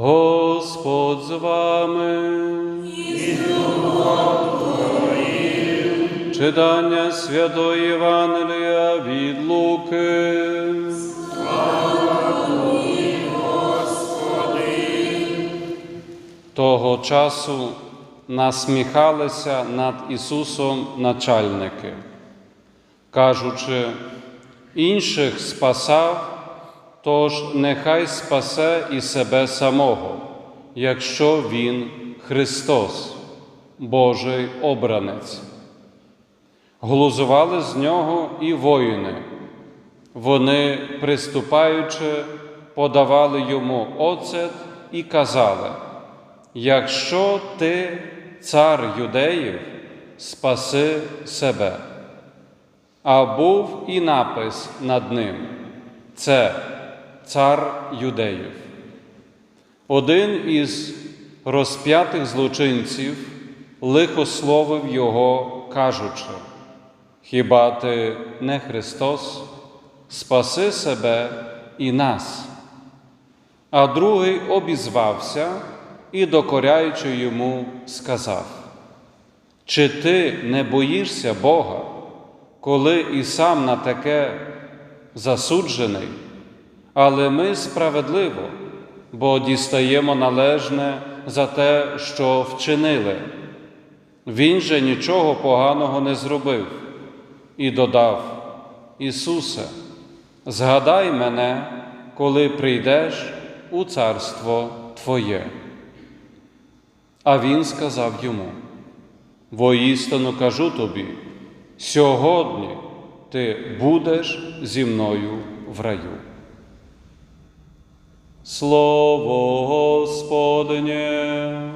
Господь з вами. Читання Святої Євангелія від Луки. Господи. Того часу насміхалися над Ісусом начальники, кажучи, інших спасав, тож нехай спасе і себе самого, якщо Він Христос, Божий обранець. Глузували з нього і воїни. Вони, приступаючи, подавали йому оцет і казали: Якщо ти цар юдеїв, спаси себе. А був і напис над ним це цар юдеїв. Один із розп'ятих злочинців лихословив його, кажучи: Хіба ти не Христос? Спаси себе і нас. А другий обізвався і, докоряючи йому, сказав: Чи ти не боїшся Бога, коли і сам на таке засуджений, але ми справедливо, бо дістаємо належне за те, що вчинили. Він же нічого поганого не зробив і додав: Ісусе, згадай мене, коли прийдеш у царство Твоє. А він сказав йому: Воістину кажу тобі, сьогодні ти будеш зі мною в раю. Слово Господнє.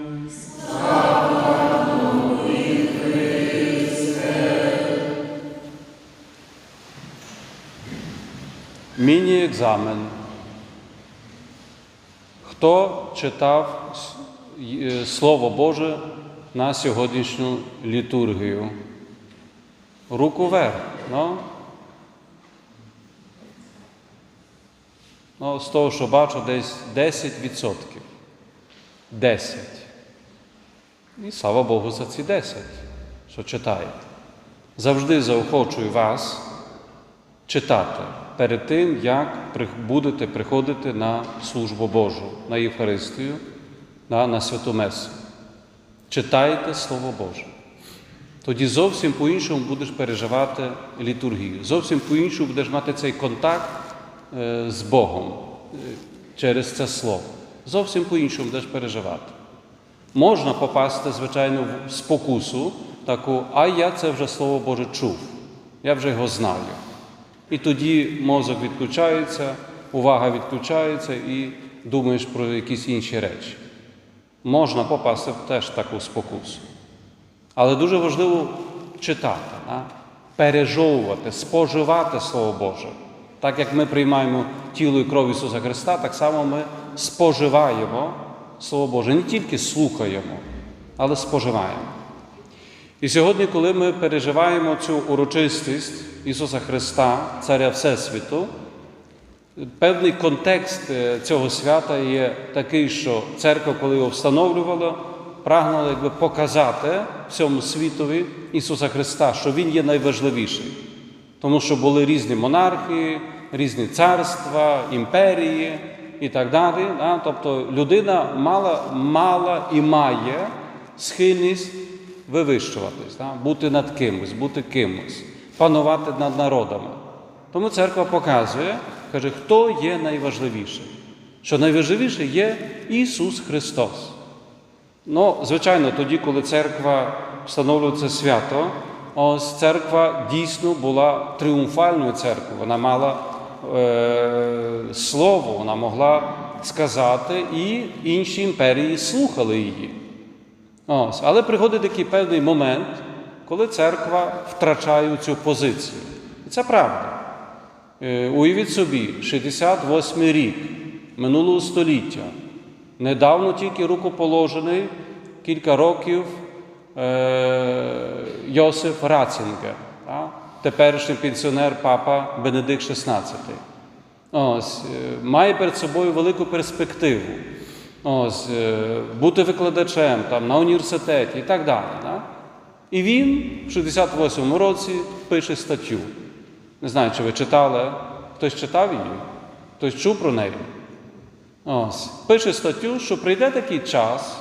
Міні-екзамен. Хто читав е, Слово Боже на сьогоднішню літургію? Руку вверх. Ну? Ну, з того, що бачу, десь 10%. 10. І слава Богу за ці 10, що читаєте. Завжди заохочую вас читати перед тим, як будете приходити на службу Божу, на Євхаристію, на, на святу Месу. Читайте Слово Боже. Тоді зовсім по-іншому будеш переживати літургію. Зовсім по-іншому будеш мати цей контакт з Богом е, через це слово. Зовсім по-іншому будеш переживати. Можна попасти, звичайно, в спокусу таку, а я це вже Слово Боже чув, я вже його знаю. І тоді мозок відключається, увага відключається і думаєш про якісь інші речі. Можна попасти в теж таку спокусу. Але дуже важливо читати, пережовувати, споживати Слово Боже. Так як ми приймаємо тіло і кров Ісуса Христа, так само ми споживаємо Слово Боже. Не тільки слухаємо, але споживаємо. І сьогодні, коли ми переживаємо цю урочистість Ісуса Христа, Царя Всесвіту, певний контекст е, цього свята є такий, що церква, коли його встановлювала, прагнула якби показати всьому світові Ісуса Христа, що Він є найважливіший. Тому що були різні монархії, різні царства, імперії і так далі. Да? Тобто людина мала, мала і має схильність вивищуватись, да? бути над кимось, бути кимось, панувати над народами. Тому церква показує, каже, хто є найважливіший. Що найважливіше є Ісус Христос. Ну, звичайно, тоді, коли церква встановлює це свято, ось церква дійсно була тріумфальною церквою. Вона мала е, слово, вона могла сказати, і інші імперії слухали її. Ось. Але приходить такий певний момент, коли церква втрачає цю позицію. І це правда. Е, Уявіть собі, 68 рік минулого століття, недавно тільки рукоположений кілька років е, Йосиф Рацінгер, та? Теперішній пенсіонер папа Бенедикт XVI. Ось, е, має перед собою велику перспективу. ось, е, бути викладачем там, на університеті і так далі. Да? І він в 68-му році пише статтю. Не знаю, чи ви читали, хтось читав її, хтось чув про неї. Ось. Пише статтю, що прийде такий час,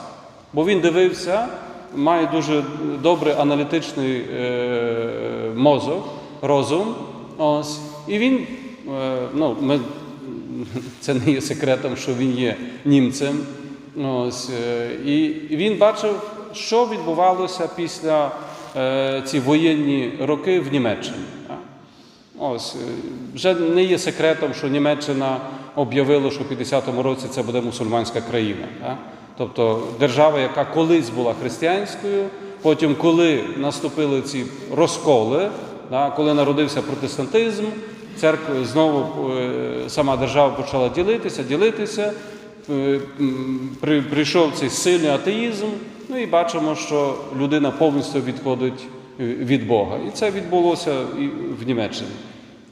бо він дивився, має дуже добрий аналітичний е, мозок, розум. Ось. І він, е, ну, ми, це не є секретом, що він є німцем. Ось. е, І він бачив, що відбувалося після ці воєнні роки в Німеччині. Ось вже не є секретом, що Німеччина об'явила, що в 50-му році це буде мусульманська країна. Тобто держава, яка колись була християнською, потім, коли наступили ці розколи, так, коли народився протестантизм, церква знову е, сама держава почала ділитися, ділитися. е, Прийшов цей сильний атеїзм, ну і бачимо, що людина повністю відходить е, від Бога. І це відбулося і в Німеччині.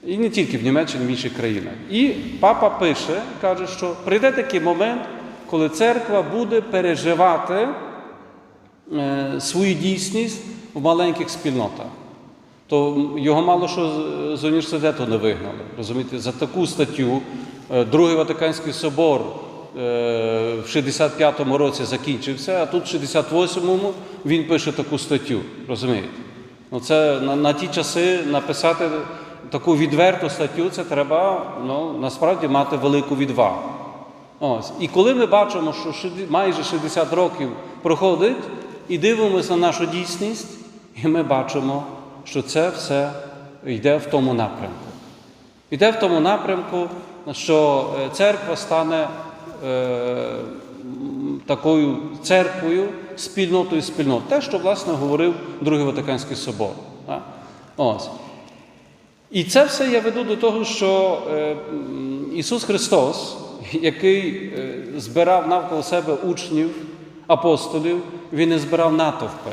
І не тільки в Німеччині, в інших країнах. І папа пише, каже, що прийде такий момент, коли церква буде переживати е, свою дійсність в маленьких спільнотах. То його мало що з- університету не вигнали. Розумієте, за таку статтю е, Другий Ватиканський собор е, в 65-му році закінчився, а тут в 68-му він пише таку статтю. Розумієте? Ну, це на, на ті часи написати таку відверту статтю, це треба ну, насправді мати велику відвагу. Ось. І коли ми бачимо, що майже 60 років проходить, і дивимося на нашу дійсність, і ми бачимо, що це все йде в тому напрямку. Йде в тому напрямку, що е, церква стане е, такою церквою, спільнотою спільнот. Те, що, власне, говорив Другий Ватиканський собор. Так? Ось. І це все я веду до того, що е, Ісус Христос, який е, збирав навколо себе учнів, апостолів, Він не збирав натовпи.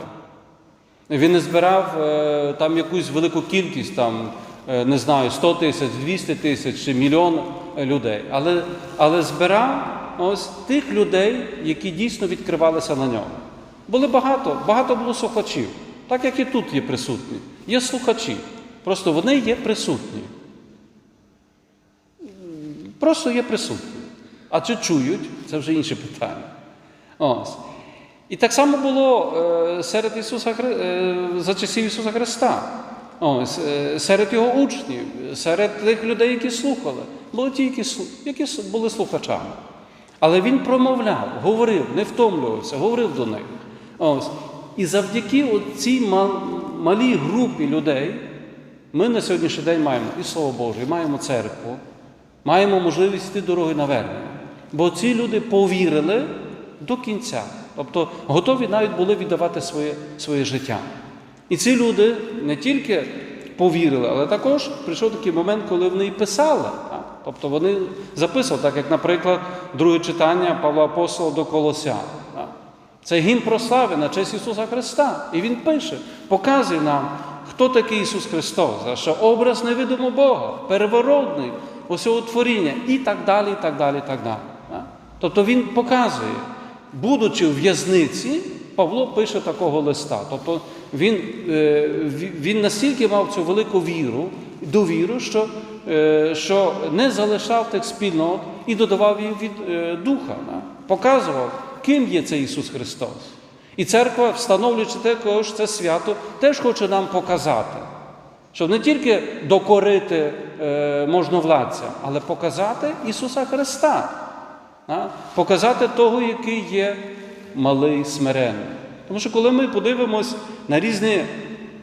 Він не збирав е, там якусь велику кількість, там, е, не знаю, 100 тисяч, 200 тисяч чи мільйон людей. Але, але збирав ось тих людей, які дійсно відкривалися на нього. Були багато, багато було слухачів, так як і тут є присутні. Є слухачі. Просто вони є присутні. Просто є присутні. А чи чують, це вже інше питання. Ось. І так само було е, серед Ісуса е, за часів Ісуса Христа. Ось, е, серед Його учнів, серед тих людей, які слухали, були ті, які були слухачами. Але Він промовляв, говорив, не втомлювався, говорив до них. Ось. І завдяки цій малій групі людей ми на сьогоднішній день маємо і Слово Боже, і маємо церкву, маємо можливість йти дороги навернення. Бо ці люди повірили до кінця. Тобто готові навіть були віддавати своє, своє життя. І ці люди не тільки повірили, але також прийшов такий момент, коли вони і писали. Тобто вони записували, так як, наприклад, друге читання Павла Апостола до Колосян. так? Це гімн прослави на честь Ісуса Христа. І Він пише, показує нам, хто такий Ісус Христос, що образ невидимо Бога, переворотний усього творіння і так далі, і так далі, і так далі. Тобто Він показує, будучи в в'язниці, Павло пише такого листа. Тобто він, е, він настільки мав цю велику віру, довіру, що, е, що не залишав тих спільнот і додавав їм від е, духа, показував, ким є цей Ісус Христос. І церква, встановлюючи також це свято, теж хоче нам показати, щоб не тільки докорити можновладцям, але показати Ісуса Христа. Показати того, який є малий смирений. Тому що коли ми подивимось на різні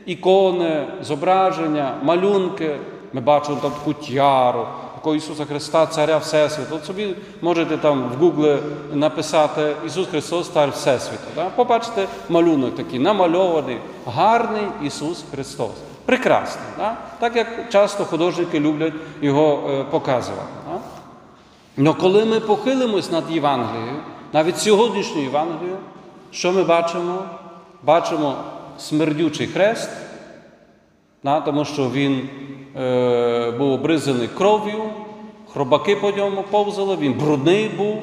ікони, зображення, малюнки, ми бачимо там таку тяру, такого Ісуса Христа, Царя Всесвіту. От собі можете там в Гуглі написати Ісус Христос, Цар Всесвіту. Да? Побачите малюнок такий, намальований, гарний Ісус Христос. Прекрасний. Да? Так як часто художники люблять його е, показувати. Но коли ми похилимось над Євангелією, навіть сьогоднішню Євангелію, що ми бачимо? Бачимо смердючий хрест, тому що він е, був обризаний кров'ю, хробаки по ньому повзали, він брудний був.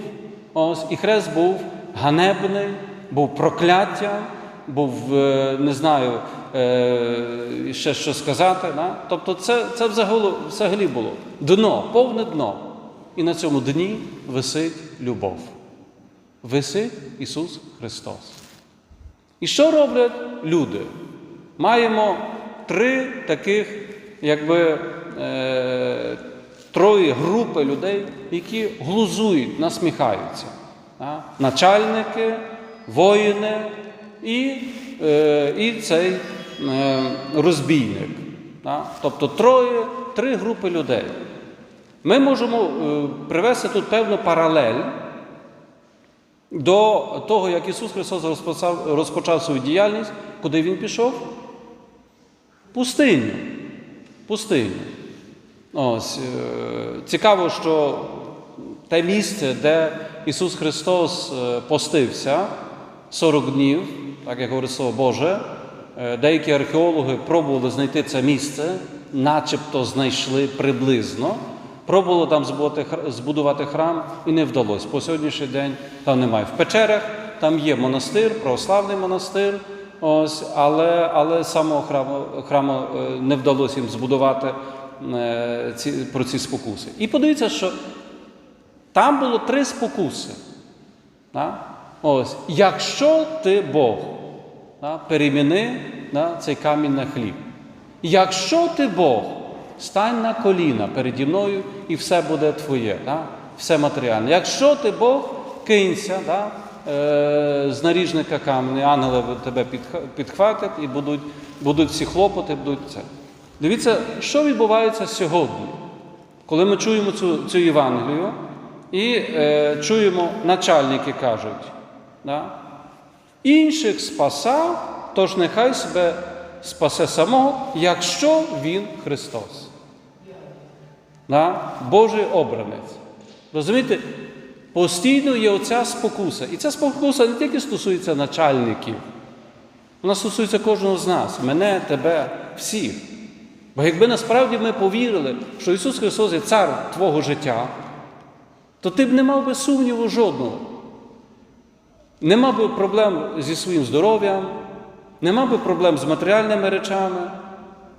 Ось, і хрест був ганебний, був прокляттям, був, е, не знаю, е, ще що сказати. Да? Тобто це, це взагалі, взагалі було дно, повне дно. І на цьому дні висить любов. Висить Ісус Христос. І що роблять люди? Маємо три таких, якби е, троє групи людей, які глузують, насміхаються. Да? Начальники, воїни і, е, і цей е, розбійник. Да? Тобто троє, три групи людей. Ми можемо е, привести тут певну паралель до того, як Ісус Христос розпочав, розпочав свою діяльність, куди Він пішов? Пустиню. Пустиню. Ось, е, цікаво, що те місце, де Ісус Христос е, постився 40 днів, так як говорить Слово Боже, деякі археологи пробували знайти це місце, начебто знайшли приблизно. Пробували там збудувати храм і не вдалося. По сьогоднішній день там немає. В печерах там є монастир, православний монастир, ось, але, але самого храму, храму е, не вдалося їм збудувати е, ці, про ці спокуси. І подивіться, що там було три спокуси. Да? Ось, якщо ти Бог, да, переміни да, цей камінь на хліб. Якщо ти Бог, стань на коліна переді мною і все буде твоє, да? все матеріальне. Якщо ти Бог, кинься да? е, з наріжника каменя, ангели тебе підхватять і будуть, будуть всі хлопоти, будуть це. Дивіться, що відбувається сьогодні, коли ми чуємо цю, цю Євангелію і е, чуємо, начальники кажуть, да? інших спасав, тож нехай себе спасе самого, якщо він Христос. Да? Божий обранець. Розумієте, постійно є оця спокуса. І ця спокуса не тільки стосується начальників, вона стосується кожного з нас, мене, тебе, всіх. Бо якби насправді ми повірили, що Ісус Христос є цар твого життя, то ти б не мав би сумніву жодного. Не мав би проблем зі своїм здоров'ям, не мав би проблем з матеріальними речами,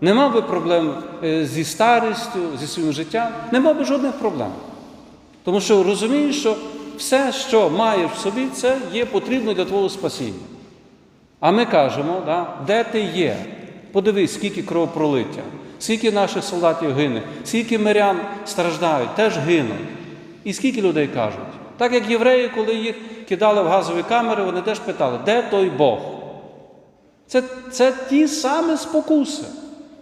не мав би проблем е, зі старістю, зі своїм життям, не мав би жодних проблем. Тому що розумієш, що все, що маєш в собі, це є потрібно для твого спасіння. А ми кажемо, да, де ти є? Подивись, скільки кровопролиття, скільки наших солдатів гине, скільки мирян страждають, теж гинуть. І скільки людей кажуть? Так як євреї, коли їх кидали в газові камери, вони теж питали, де той Бог? Це, це ті самі спокуси,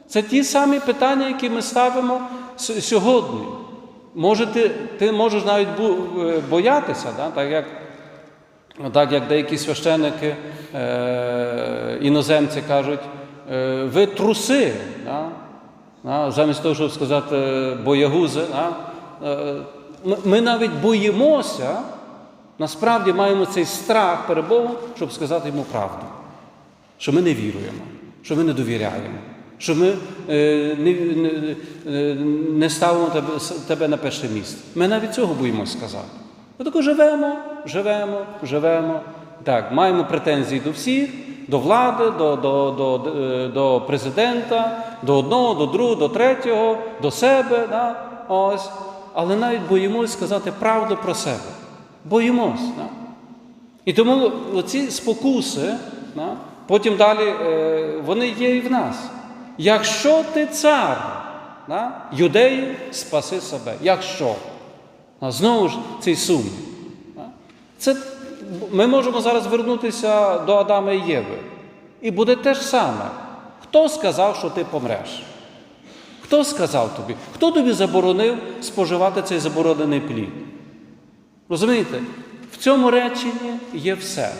це ті самі питання, які ми ставимо сьогодні. Може, ти, ти можеш навіть е, боятися, да? так, як, так як деякі священники, е, іноземці кажуть, е, ви труси, да? Да? замість того, щоб сказати е, боягузи. Да? Е, ми- навіть боїмося, насправді маємо цей страх перед Богом, щоб сказати йому правду що ми не віруємо, що ми не довіряємо, що ми е, не, е, не ставимо тебе, тебе на перше місце. Ми навіть цього боїмося сказати. Ми тако живемо, живемо, живемо. Так, маємо претензії до всіх, до влади, до, до, до, е, до президента, до одного, до другого, до третього, до себе. Да? Ось. Але навіть боїмось сказати правду про себе. Боїмось. Да? І тому оці спокуси, да, потім далі вони є і в нас. Якщо ти цар, да, юдеї, спаси себе. Якщо. А знову ж цей. Да. Це, ми можемо зараз вернутися до Адама і Єви. І буде те ж саме. Хто сказав, що ти помреш? Хто сказав тобі? Хто тобі заборонив споживати цей заборонений плід? Розумієте? В цьому реченні є все.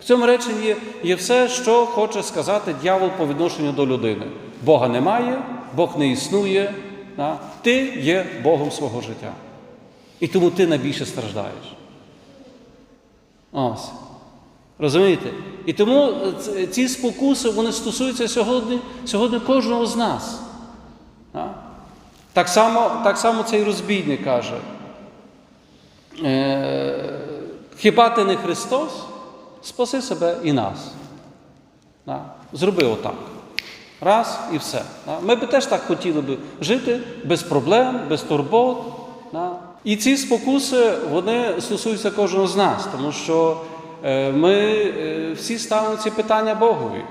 В цьому реченні є, все, що хоче сказати дьявол по відношенню до людини. Бога немає, Бог не існує. Ти є Богом свого життя. І тому ти найбільше страждаєш. Ось. Розумієте? І тому е, ці спокуси вони стосуються сьогодні, сьогодні кожного з нас. Так само, так само цей розбійник каже. Е, Хіба ти не Христос? Спаси себе і нас. Зроби отак. Раз і все. Ми би теж так хотіли би жити без проблем, без турбот. І ці спокуси вони стосуються кожного з нас, тому що е, ми е, всі ставимо ці питання Богові.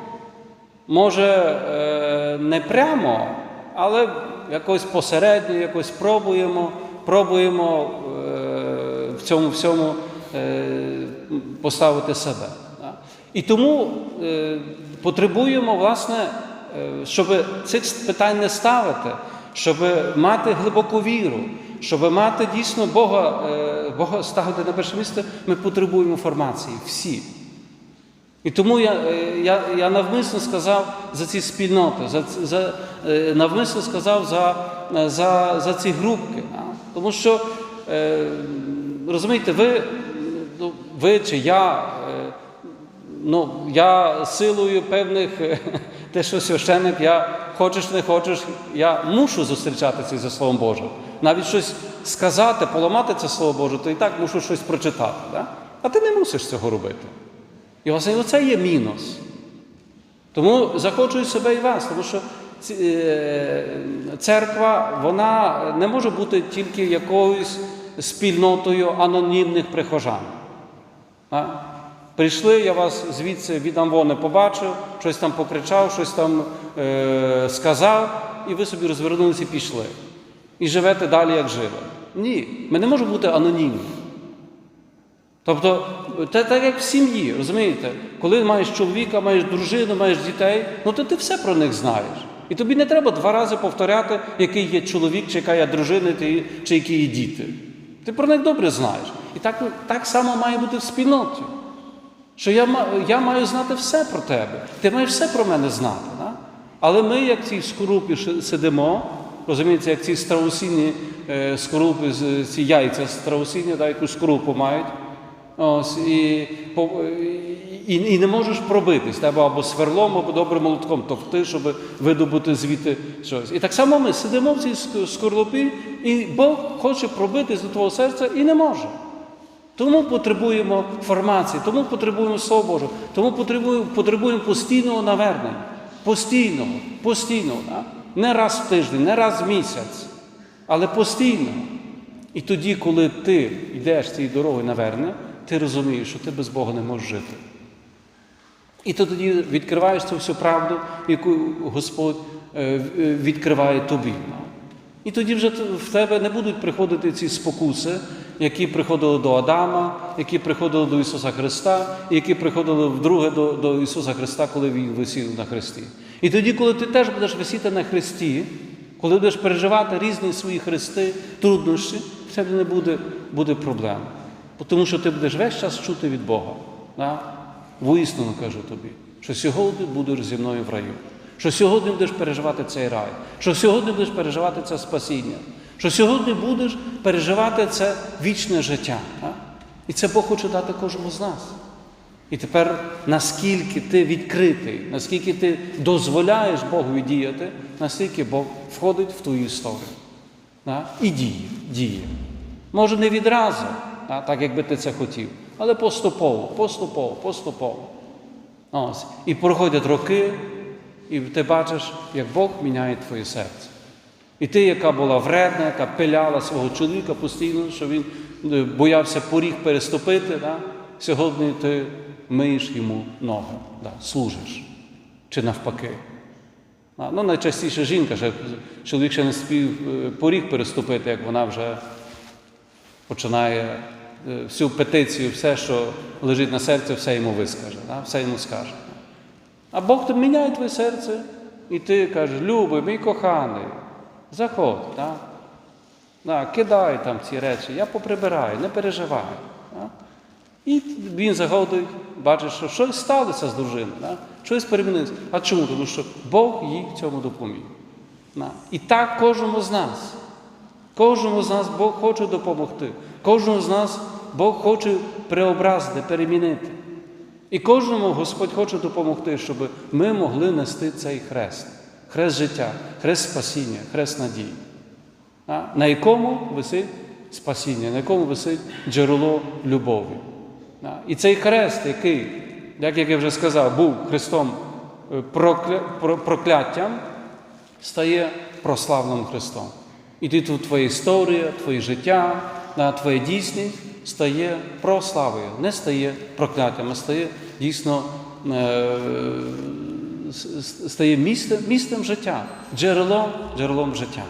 Може, е, не прямо, але якось посередньо, якось пробуємо, пробуємо в цьому всьому поставити себе. І тому е, потребуємо, власне, е, щоб цих питань не ставити, щоб мати глибоку віру, щоб мати дійсно Бога, е, Бога ставити на перше місце, ми потребуємо інформації всі. І тому я, я, я навмисно сказав за ці спільноти, за, за, навмисно сказав за, за, за ці групки. Тому що, розумієте, ви, ну, ви чи я, е, ну, я силою певних, е, те, що священник, я хочеш не хочеш, я мушу зустрічатися зі Словом Божим. Навіть щось сказати, поламати це Слово Боже, то і так мушу щось прочитати. Да? А ти не мусиш цього робити. І власне оце є мінус. Тому захочую себе і вас, тому що е, церква вона не може бути тільки якоюсь спільнотою анонімних прихожан. А? Прийшли, я вас звідси від Амвони побачив, щось там покричав, щось там е, сказав, і ви собі розвернулися і пішли. І живете далі, як жили. Ні, ми не можемо бути анонімні. Тобто, це так як в сім'ї, розумієте? Коли маєш чоловіка, маєш дружину, маєш дітей, ну то ти все про них знаєш. І тобі не треба два рази повторяти, який є чоловік, чи яка є дружина, чи які є діти. Ти про них добре знаєш. І так, так само має бути в спільноті. Що я, я маю знати все про тебе. Ти маєш все про мене знати. Да? Але ми, як ці скорупі сидимо, розумієте, як ці страусині е, скорупи, ці яйця страусині, да, якусь скорупу мають. Ось, і, по- і, і не можеш пробитись. Треба або сверлом, або добрим молотком товкти, щоб видобути звідти щось. І так само ми сидимо в цій скорлупі, і Бог хоче пробитись до твого серця і не може. Тому потребуємо формації, тому потребуємо Слова Божого, тому потребуємо, потребуємо постійного навернення. Постійного, постійного. Да? Не раз в тиждень, не раз в місяць, але постійно. І тоді, коли ти йдеш цією дорогою навернення, ти розумієш, що ти без Бога не можеш жити. І ти тоді відкриваєш цю всю правду, яку Господь е, е, відкриває тобі. І тоді вже в тебе не будуть приходити ці спокуси, які приходили до Адама, які приходили до Ісуса Христа, і які приходили вдруге до, до Ісуса Христа, коли Він висів на Христі. І тоді, коли ти теж будеш висіти на Христі, коли будеш переживати різні свої хрести, труднощі, в тебе не буде, буде проблем. Тому що ти будеш весь час чути від Бога. Да? Воістину кажу тобі, що сьогодні будеш зі мною в раю, що сьогодні будеш переживати цей рай, що сьогодні будеш переживати це спасіння, що сьогодні будеш переживати це вічне життя. Да? І це Бог хоче дати кожному з нас. І тепер, наскільки ти відкритий, наскільки ти дозволяєш Богу діяти, настільки Бог входить в твою історію. Да? І діє, діє. Може, не відразу, так як би ти це хотів, але поступово, поступово, поступово. Ось. І проходять роки, і ти бачиш, як Бог міняє твоє серце. І ти, яка була вредна, яка пиляла свого чоловіка постійно, що він е, боявся поріг переступити, да? сьогодні ти миєш йому ноги, да? служиш. Чи навпаки. А, Ну, найчастіше жінка, ще, чоловік ще не спів е, поріг переступити, як вона вже починає е, всю петицію, все, що лежить на серці, все йому вискаже, да? все йому скаже. А Бог то міняє твоє серце, і ти кажеш, любий, мій коханий, заходь, да? Да, кидай там ці речі, я поприбираю, не переживай. Да? І він заходить, бачить, що щось сталося з дружиною, да? щось перемінилося. А чому? Тому що Бог їй в цьому допоміг. Да? І так кожному з нас. Кожному з нас Бог хоче допомогти. Кожному з нас Бог хоче преобразити, перемінити. І кожному Господь хоче допомогти, щоб ми могли нести цей хрест, хрест життя, хрест спасіння, хрест надії, на якому висить спасіння, на якому висить джерело любові. І цей хрест, який, як я вже сказав, був хрестом е, прокля... про- прокляттям, стає прославленим Христом. І ти тут твоя історія, твоє життя, твоя дійсність стає прославою, не стає прокляттям, а стає дійсно е, стає містом, містом життя, джерелом, джерелом життя.